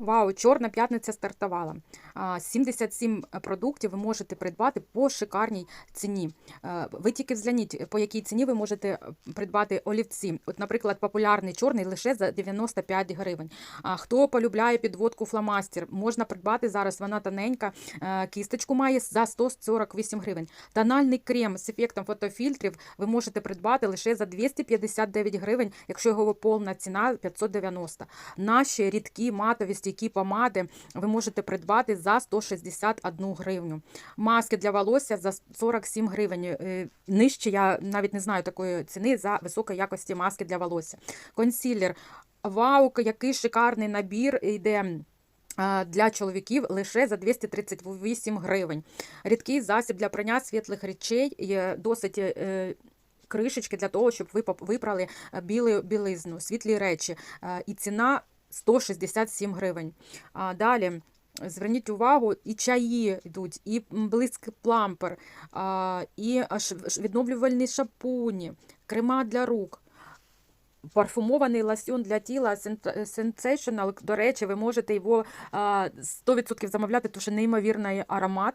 Вау, чорна п'ятниця стартувала. 77 продуктів ви можете придбати по шикарній ціні. Е, Ви тільки взгляніть, по якій ціні ви можете е, придбати олівці. От, наприклад, популярний чорний лише за 95 гривень. А хто полюбляє підводку фломастер, можна придбати зараз. Вона тоненька, е, кісточку має за 148 гривень. Тональний крем з ефектом фотофільтрів ви можете придбати лише за 259 гривень, якщо його повна ціна 590. Наші рідкі матові стійкі помади ви можете придбати за 161 гривню. Маски для волосся за 47 гривень. Е, Нижче я навіть не знаю такої ціни за високої якості маски для волосся. Консілер. Вау, який шикарний набір йде. Для чоловіків лише за 238 гривень. Рідкий засіб для прання світлих речей є досить е, кришечки для того, щоб ви випрали е, білу білизну, світлі речі. І ціна 167 гривень. А далі. Зверніть увагу, і чаї йдуть, і блиск плампер, і відновлювальні шампуні, крема для рук. Парфумований лосьон для тіла Sensational, до речі, ви можете його 100% замовляти, тому що неймовірний аромат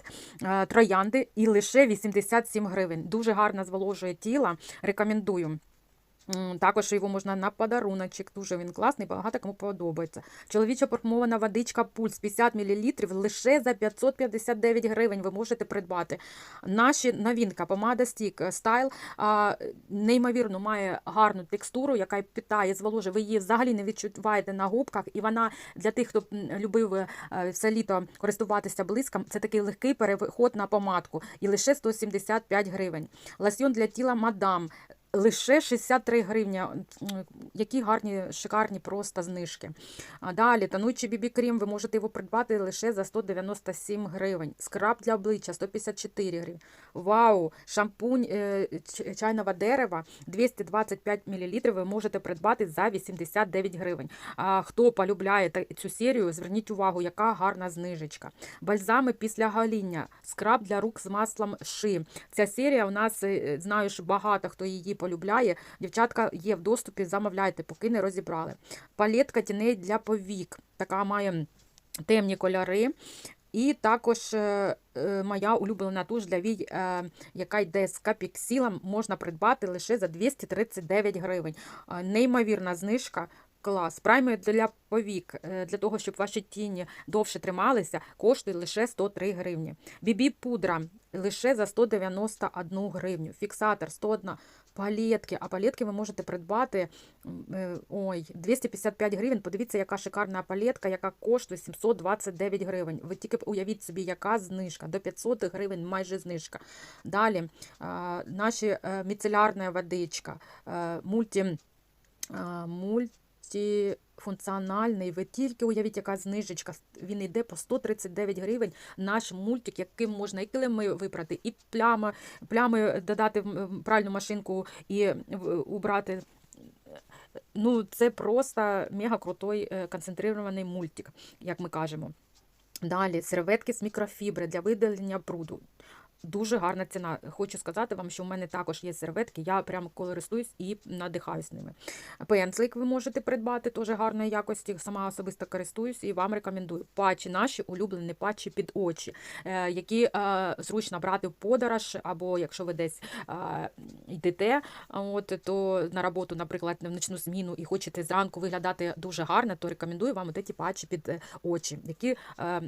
троянди і лише 87 гривень. Дуже гарно зволожує тіло. Рекомендую. Також його можна на подаруночок. Дуже він класний, багато кому подобається. Чоловіча парфумована водичка пульс 50 мл лише за 559 гривень ви можете придбати. Наші новинка помада стік стайл неймовірно має гарну текстуру, яка питає, зволожує. Ви її взагалі не відчуваєте на губках, і вона для тих, хто любив е, все літо користуватися блиском, це такий легкий переход на помадку. І лише 175 гривень. Лосьйон для тіла мадам. Лише 63 гривні. Які гарні, шикарні просто знижки. А далі, тонуючий бібі-крем, ви можете його придбати лише за 197 гривень. Скраб для обличчя 154 гривень. Вау! Шампунь е, чайного дерева 225 мл ви можете придбати за 89 гривень. А хто полюбляє цю серію, зверніть увагу, яка гарна знижечка. Бальзами після гоління, скраб для рук з маслом ши. Ця серія у нас е, знаю, що багато хто її полюбляє. Дівчатка є в доступі, замовляйте, поки не розібрали. Палетка тіней для повік. Така має темні кольори. І також е, е, моя улюблена туш для вій, е, яка йде з капіксілом, можна придбати лише за 239 гривень. Неймовірна знижка. Клас. Праймер для повік, е, для того, щоб ваші тіні довше трималися, коштує лише 103 гривні. Бібі пудра лише за 191 гривню. Фіксатор 101 палетки. А палетки ви можете придбати е, ой, 255 гривень. Подивіться, яка шикарна палетка, яка коштує 729 гривень. Ви тільки уявіть собі, яка знижка. До 500 гривень майже знижка. Далі наші е, міцелярна водичка, мульті, а, мультифункціональний. Ви тільки уявіть, яка знижечка. Він йде по 139 гривень. Наш мультик, яким можна і килими випрати, і плями, плями додати в пральну машинку і убрати. Ну, це просто мега крутой е, концентрований мультик, як ми кажемо. Далі серветки з мікрофібри для видалення бруду. Дуже гарна ціна. Хочу сказати вам, що в мене також є серветки. Я прямо користуюсь і надихаюсь ними. Пензлик ви можете придбати, теж гарної якості. Сама особисто користуюсь і вам рекомендую. Патчі наші улюблені патчі під очі, е, які е, зручно брати в подорож, або якщо ви десь е, йдете, от, то на роботу, наприклад, в ночну зміну і хочете зранку виглядати дуже гарно, то рекомендую вам ті патчі під очі, які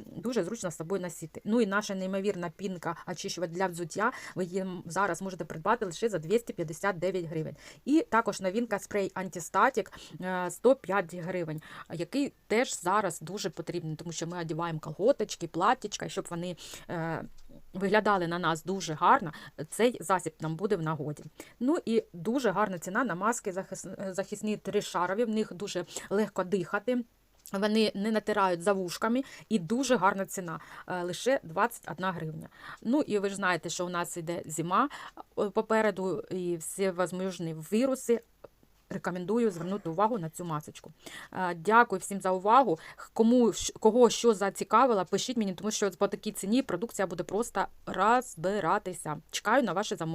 дуже зручно з собою носити. Ну і наша неймовірна пінка очищувач для взуття. Ви її зараз можете придбати лише за 259 гривень. І також новинка спрей антистатік е, 105 гривень, який теж зараз дуже потрібний, тому що ми одягаємо колготочки, платтячка, щоб вони. е, Виглядали на нас дуже гарно, цей засіб нам буде в нагоді. Ну і дуже гарна ціна на маски захис- захисні тришарові, в них дуже легко дихати. Вони не натирають за вушками і дуже гарна ціна, е, лише 21 гривня. Ну і ви ж знаєте, що у нас йде зима е, попереду і всі возможні віруси. Рекомендую звернути увагу на цю масочку. Е, Дякую всім за увагу. Кому кого що зацікавило, пишіть мені, тому що по такій ціні продукція буде просто розбиратися. Чекаю на ваше замовлення.